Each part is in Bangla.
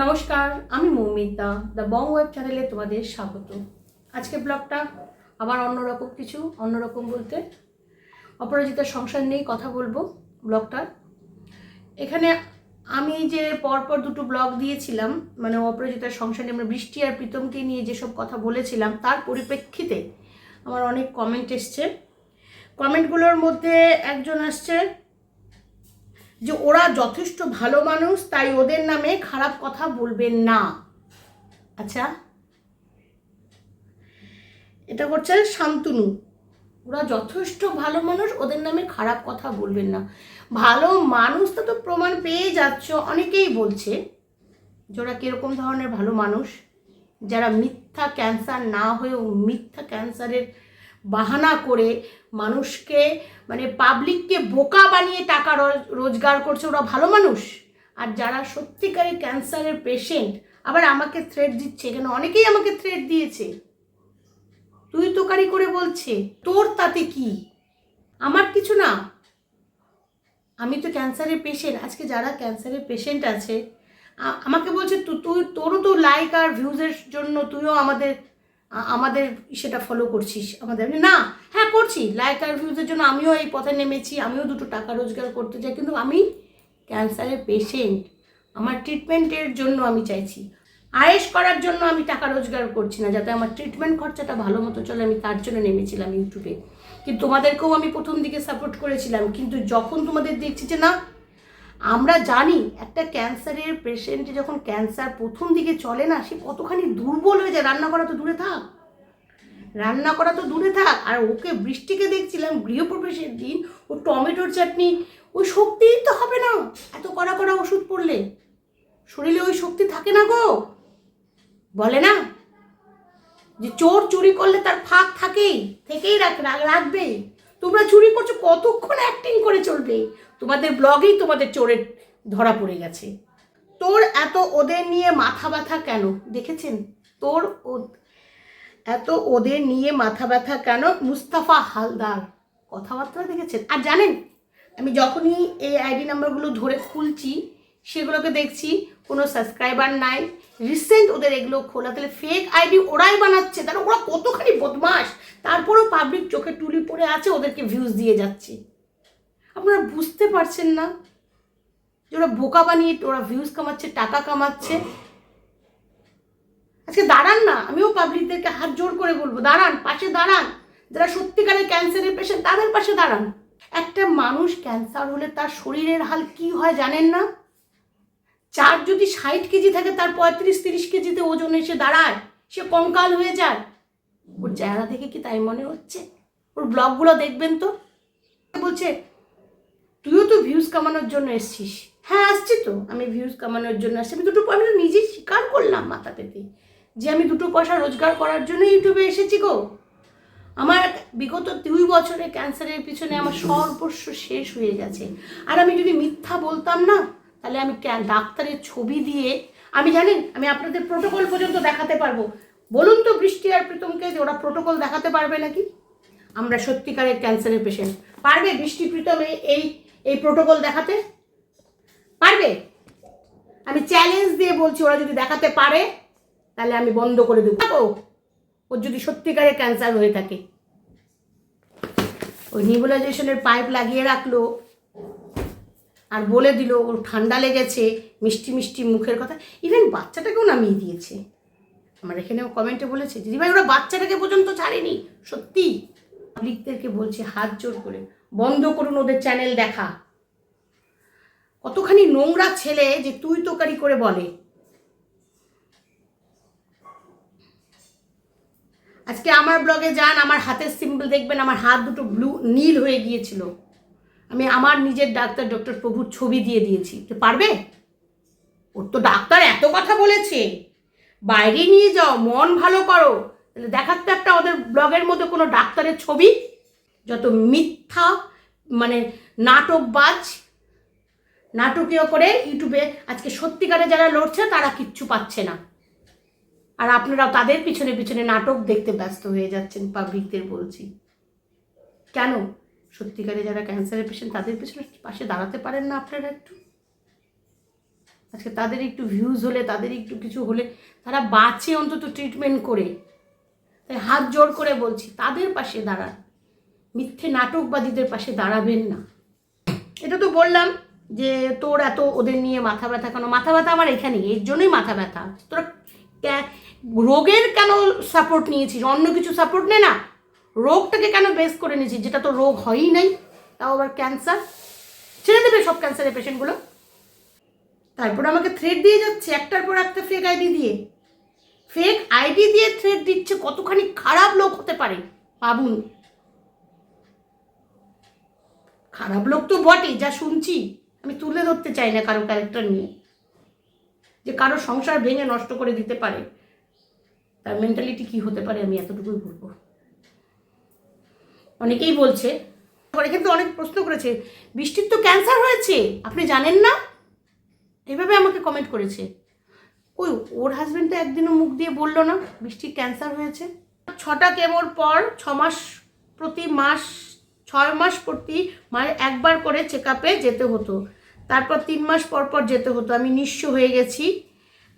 নমস্কার, আমি মৌমিতা দ্য বং ওয়েব চ্যানেলে তোমাদের স্বাগত। আজকে ব্লগটা আবার অন্যরকম কিছু, অন্যরকম বলতে অপরাজিতার সংসার নিয়েই কথা বলব ব্লগটার এখানে আমি যে পরপর দুটো ব্লগ দিয়েছিলাম মানে অপরাজিতার সংসার নিয়ে আমরা বৃষ্টি আর প্রীতমকে নিয়ে যেসব কথা বলেছিলাম, তার পরিপ্রেক্ষিতে আমার অনেক কমেন্ট এসছে। কমেন্টগুলোর মধ্যে একজন আসছে যে ওরা যথেষ্ট ভালো মানুষ, তাই ওদের নামে খারাপ কথা বলবেন না। আচ্ছা। এটা করছে শান্তনু। ওরা যথেষ্ট ভালো মানুষ, ওদের নামে খারাপ কথা বলবেন না। ভালো মানুষ তো তো প্রমাণ পেয়ে যাচ্ছ, অনেকেই বলছে যে ওরা কীরকম ধরনের ভালো মানুষ। যারা মিথ্যা ক্যান্সার না হয়েও মিথ্যা ক্যান্সারের বাহানা করে মানুষকে মানে পাবলিককে বোকা বানিয়ে টাকা রোজ- রোজগার করছে। ওরা ভালো মানুষ। আর যারা সত্যিকারের ক্যান্সারের পেশেন্ট আবার আমাকে থ্রেট দিচ্ছে। এখানে অনেকেই আমাকে থ্রেট দিয়েছে। তুই তোকারি করে বলছে, তোর তাতে কি? আমার কিছু না। আমি তো ক্যান্সারের পেশেন্ট আজকে যারা ক্যান্সারের পেশেন্ট আছে আমাকে বলছে তুই, তোরও তো লাইক আর ভিউজের জন্য তুইও আমাদের আমাদের সেটা ফলো করছিস। আমাদের না হ্যাঁ করছি। লাইক আর ভিউজের জন্য আমিও এই পথে নেমেছি। আমিও দুটো টাকা রোজগার করতে চাই। কিন্তু আমি ক্যান্সারের পেশেন্ট আমার ট্রিটমেন্টের জন্য আমি চাইছি। আয়েস করার জন্য আমি টাকা রোজগার করছি না। যাতে আমার ট্রিটমেন্ট খরচাটা ভালো মতো চলে। আমি তার জন্য নেমেছিলাম ইউটিউবে কিন্তু তোমাদেরকেও আমি প্রথম দিকে সাপোর্ট করেছিলাম। কিন্তু যখন তোমাদের দেখছি যে, না আমরা জানি একটা ক্যান্সারের পেশেন্ট যখন ক্যান্সার প্রথম দিকে চলে না, সে কতখানি দুর্বল হয়ে যায়। রান্না করা তো দূরে থাক। রান্না করা তো দূরে থাক। আর ওকে বৃষ্টিকে দেখছিলাম, গৃহপ্রবেশের দিন। ও টমেটোর চাটনি ওই শক্তিই তো হবে না। এত কড়া কড়া ওষুধ পড়লে। শরীরে ওই শক্তি থাকে না গো। বলে না? যে চোর চুরি করলে তার ফাঁক থাকেই, থেকেই রাখ- রাখবে তোমরা চুরি করছ, কতক্ষণ অ্যাক্টিং করে চলবে? তোমাদের ব্লগেই তোমাদের চোরের ধরা পড়ে গেছে। তোর এত ওদের নিয়ে মাথা ব্যথা কেন? দেখেছেন? তোর ও- এত ওদের নিয়ে মাথা ব্যথা কেন? মুস্তাফা হালদার। কথাবার্তা দেখেছেন? আর জানেন, আমি যখনই এই আইডি নাম্বারগুলো ধরে খুলছি, সেগুলোকে দেখছি, কোনো সাবস্ক্রাইবার নাই। রিসেন্ট ওদের এগুলো খোলা, তাহলে ফেক আইডি ওরাই বানাচ্ছে। তাহলে ওরা কতখানি বদমাস তারপরেও পাবলিক চোখে টুলি পড়ে আছে, ওদেরকে ভিউজ দিয়ে যাচ্ছে। আপনারা বুঝতে পারছেন না যে ওরা বোকা বানিয়ে, ওরা ভিউজ কামাচ্ছে, টাকা কামাচ্ছে। আজকে দাঁড়ান না, আমিও পাবলিকদেরকে হাত জোর করে বলব, দাঁড়ান, পাশে দাঁড়ান। যারা সত্যিকারের ক্যান্সারের পেশেন্ট তাদের পাশে দাঁড়ান। একটা মানুষ ক্যান্সার হলে তার শরীরের হাল কি হয় জানেন না? চার যদি ষাট কেজি থাকে, তার পঁয়ত্রিশ, তিরিশ কেজিতে ওজন এসে দাঁড়ায়, সে কঙ্কাল হয়ে যায়। ওর চেহারা দেখে কি তাই মনে হচ্ছে? ওর ব্লগগুলো দেখবেন তো? বলছে তুইও তো ভিউজ কামানোর জন্য এসছিস। হ্যাঁ আসছি তো। আমি ভিউজ কামানোর জন্য আসছি। আমি দুটো আমি তো নিজেই স্বীকার করলাম মাথা পেতে। যে আমি দুটো পয়সা রোজগার করার জন্য ইউটিউবে এসেছি গো। আমার বিগত দুই বছরে ক্যান্সারের পিছনে আমার সর্বস্ব শেষ হয়ে গেছে। আর আমি যদি মিথ্যা বলতাম না, তাহলে আমি ডাক্তারের ছবি দিয়ে আমি জানেন, আমি আপনাদের প্রোটোকল পর্যন্ত দেখাতে পারব। বলুন তো বৃষ্টি আর প্রীতমকে যে ওরা প্রোটোকল দেখাতে পারবে নাকি? আমরা সত্যিকারের ক্যান্সারের পেশেন্ট পারবে বৃষ্টি, প্রীতম এই- এই প্রোটোকল দেখাতে পারবে? আমি চ্যালেঞ্জ দিয়ে বলছি, ওরা যদি দেখাতে পারে, তাহলে আমি বন্ধ করে দেবো। ওর যদি সত্যিকারের ক্যান্সার হয়ে থাকে। ওই নিবুলাইজেশনের পাইপ লাগিয়ে রাখল, আর বলে দিল, ওর ঠান্ডা লেগেছে, মিষ্টি মিষ্টি মুখের কথা। ইভেন বাচ্চাটাকেও নামিয়ে দিয়েছে। আমার এখানেও কমেন্টে বলেছে, দিদিভাই, ওরা বাচ্চাটাকে পর্যন্ত ছাড়েনি, সত্যি? পাবলিকদেরকে বলছে, হাত জোর করে। বন্ধ করুন ওদের চ্যানেল দেখা। কতখানি নোংরা ছেলে যে তুই তোকারি করে বলে। আজকে আমার ব্লগে যান, আমার হাতের সিম্বল দেখবেন, আমার হাত দুটো ব্লু নীল হয়ে গিয়েছিল। আমি আমার নিজের ডাক্তার ডক্টর প্রভুর ছবি দিয়ে দিয়েছি। তো পারবে? ওর তো ডাক্তার এত কথা বলেছে। বাইরে নিয়ে যাও, মন ভালো করো। তাহলে দেখাতে একটা ওদের ব্লগের মধ্যে কোনো ডাক্তারের ছবি। যত মিথ্যা মানে নাটকবাজ, নাটকীয় করে ইউটিউবে আজকে সত্যিকারে যারা লড়ছে, তারা কিচ্ছু পাচ্ছে না। আর আপনারা তাদের পিছনে পিছনে নাটক দেখতে ব্যস্ত হয়ে যাচ্ছেন পাবলিকদের বলছি। কেন? সত্যিকারে যারা ক্যান্সারের পেশেন্ট তাদের পিছনে পাশে দাঁড়াতে পারেন না আপনারা একটু? আজকে তাদের একটু ভিউজ হলে, তাদের একটু কিছু হলে, তারা বাঁচে অন্তত ট্রিটমেন্ট করে। তাই হাত জোর করে বলছি, তাদের পাশে দাঁড়ান। মিথ্যে নাটকবাদীদের পাশে দাঁড়াবেন না। এটা তো বললাম যে তোর এত ওদের নিয়ে মাথা ব্যথা কেন? মাথা ব্যথা আমার এখানে, এর জন্যই মাথা ব্যথা। তোরা রোগের কেন সাপোর্ট নিয়েছিস? অন্য কিছু সাপোর্ট নে না। রোগটাকে কেন বেস করে নিয়েছিস? যেটা তো রোগ হয়ই নাই। তাও আবার ক্যান্সার ছেড়ে দেবে সব ক্যান্সারের পেশেন্টগুলো তারপর আমাকে থ্রেড দিয়ে যাচ্ছে, একটার পর একটা ফেক আইডি দিয়ে। ফেক আইডি দিয়ে থ্রেড দিচ্ছে, কতখানি খারাপ লোক হতে পারে? ভাবুন। খারাপ লোক তো বটেই যা শুনছি। আমি তুলে ধরতে চাই না কারও ক্যারেক্টার নিয়ে। যে কারও সংসার ভেঙে নষ্ট করে দিতে পারে, তার মেন্টালিটি কি হতে পারে আমি এতটুকুই বলব। অনেকেই বলছে পরে কিন্তু অনেক প্রশ্ন করেছে, বৃষ্টির তো ক্যান্সার হয়েছে, আপনি জানেন না? এভাবে আমাকে কমেন্ট করেছে। ওই ওর হাজবেন্ড তো একদিনও মুখ দিয়ে বলল না, বৃষ্টির ক্যান্সার হয়েছে। ছটা কেমোর পর ছ মাস প্রতি মাস ছয় মাস প্রতি মাস একবার করে চেক আপে যেতে হতো। তারপর তিন মাস পর পর যেতে হতো। আমি নিঃস্ব হয়ে গেছি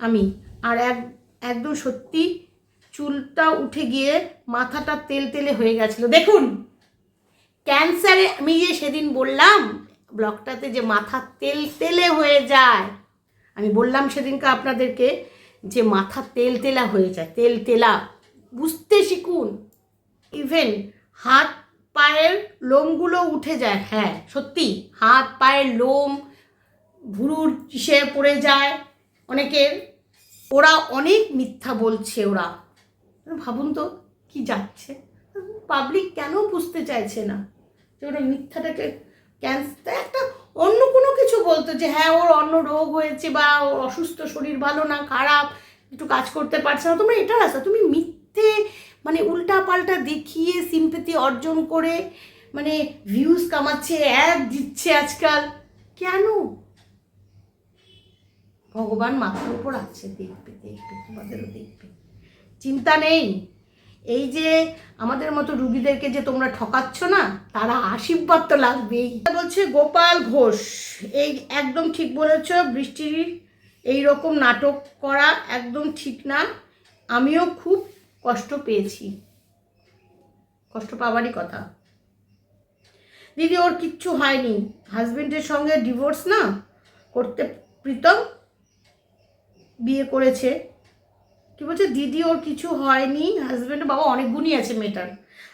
আমি। আর এক, একদম সত্যি চুলটা উঠে গিয়ে মাথাটা তেল তেলে হয়ে গেছিল। দেখুন ক্যান্সারে আমি যে সেদিন বললাম ব্লকটাতে যে মাথা তেল তেলে হয়ে যায়, আমি বললাম সেদিনকে আপনাদেরকে যে মাথা তেল তেলা হয়ে যায়, তেল তেলা। বুঝতে শিখুন ইভেন হাত পায়ের লোমগুলো উঠে যায় হ্যাঁ সত্যি। হাত, পায়ের লোম, ভুরুর ইসে পড়ে যায়, অনেকের। ওরা অনেক মিথ্যা বলছে ওরা। ভাবুন তো, কি যাচ্ছে? পাবলিক কেন বুঝতে চাইছে না? যে ওরা মিথ্যাটাকে ক্যান্সার একটা অন্য কোনো কিছু বলতো যে হ্যাঁ ওর অন্য রোগ হয়েছে বা ওর অসুস্থ শরীর ভালো না, খারাপ, একটু কাজ করতে পারছে না। তোমরা এটা রাস্তা, তুমি মিথ্যে মানে উল্টা পাল্টা দেখিয়ে সিম্পেতি অর্জন করে মানে ভিউজ কামাচ্ছে অ্যাড দিচ্ছে আজকাল। কেন? ভগবান মাথার উপর আছে, দেখবে দেখবে, তোমাদেরও দেখবে। চিন্তা নেই। এই যে আমাদের মতো রুগীদেরকে যে তোমরা ঠকাচ্ছ না, তারা আশীর্বাদ তো লাগবেই। বলছে গোপাল ঘোষ। এই একদম ঠিক বলেছ, বৃষ্টির এই রকম নাটক করা একদম ঠিক না। আমিও খুব কষ্ট পেয়েছি। কষ্ট পাওয়ারই কথা। দিদি, ওর কিচ্ছু হয়নি। হাজবেন্ডের সঙ্গে ডিভোর্স না? করতে প্রীতম বিয়ে করেছে। কি বলছে? দিদি, ওর কিছু হয়নি। হাজব্যান্ড বাবা অনেক গুণই আছে মেয়েটার।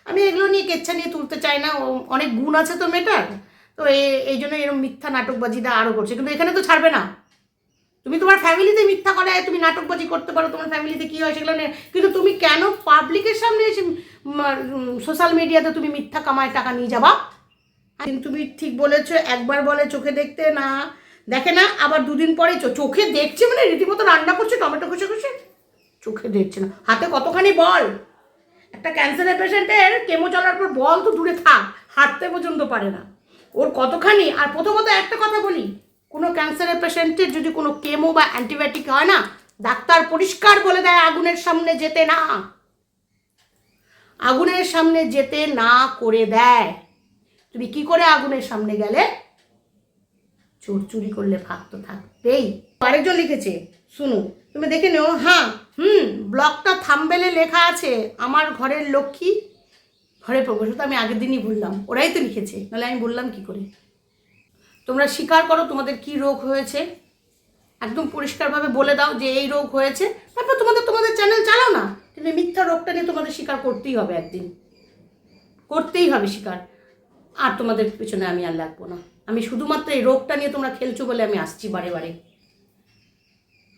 আমি এগুলো নিয়ে কেচ্ছা নিয়ে তুলতে চাই না। ও অনেক গুণ আছে তো মেয়েটার। তো এই জন্য এরকম মিথ্যা নাটকবাজিটা আরও করছে। কিন্তু এখানে তো ছাড়বে না। তুমি তোমার ফ্যামিলিতে মিথ্যা করে তুমি নাটকবাজি করতে পারো, তোমার ফ্যামিলিতে কী হয় সেগুলো কিন্তু তুমি কেন পাবলিকের সামনে এসে সোশ্যাল মিডিয়াতে তুমি মিথ্যা কামায় টাকা নিয়ে যাবা? কিন্তু তুমি ঠিক বলেছ, একবার বলে চোখে দেখতে না, দেখে না, আবার দুদিন পরে চোখে দেখছে মানে রীতিমতো রান্না করছে, টমেটো কষে কষে? চোখে দেখছে না। হাতে কতখানি বল? একটা ক্যান্সারের পেশেন্টের কেমো চলার পর বল তো দূরে থাক, হাঁটতে পর্যন্ত পারে না। ওর কতখানি? আর প্রথমত একটা কথা বলি কোনো ক্যান্সারের পেশেন্টের যদি কোনো কেমো বা অ্যান্টিবায়োটিক হয় না, ডাক্তার পরিষ্কার বলে দেয় আগুনের সামনে যেতে না। আগুনের সামনে যেতে না করে দেয়। তুমি কি করে আগুনের সামনে গেলে? চোর চুরি করলে ভাগ তো থাকবেই। আরেকজন লিখেছে, শুনু, তুমি দেখে নেও হ্যাঁ হুম, ব্লকটা থাম্বেলে লেখা আছে, আমার ঘরের লক্ষ্মী। ঘরে প্রবেশ তো আমি আগের দিনই বললাম, ওরাই তো লিখেছে, নাহলে আমি বললাম কি করে? তোমরা স্বীকার করো তোমাদের কি রোগ হয়েছে। একদম পরিষ্কারভাবে বলে দাও যে এই রোগ হয়েছে। তারপর তোমাদের তোমাদের চ্যানেল চালাও না। কিন্তু মিথ্যা রোগটা নিয়ে তোমাদের স্বীকার করতেই হবে একদিন। করতেই হবে স্বীকার। আর তোমাদের পেছনে আমি আর লাগবো না। আমি শুধুমাত্র এই রোগটা নিয়ে তোমরা খেলছো বলে আমি আসছি বারে বারে।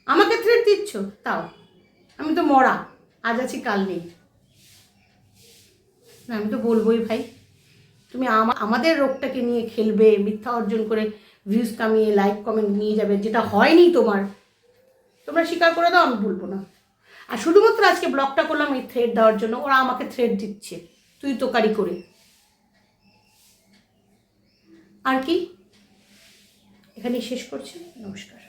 আমাকে থ্রেট দিচ্ছ? তাও। আমি তো মরা। আজ আছি, কাল নেই। আমি তো বলবোই ভাই। তুমি আমাদের রোগটাকে নিয়ে খেলবে, মিথ্যা অর্জন করে ভিউজ কামিয়ে লাইক কমেন্ট নিয়ে যাবে, যেটা হয়নি তোমার। তোমরা স্বীকার করে দাও, আমি বলব না। আর শুধুমাত্র আজকে ব্লগটা করলাম এই থ্রেড দেওয়ার জন্য, ওরা আমাকে থ্রেড দিচ্ছে, তুই তোকারি করে। আর কি? এখানেই শেষ করছি, নমস্কার।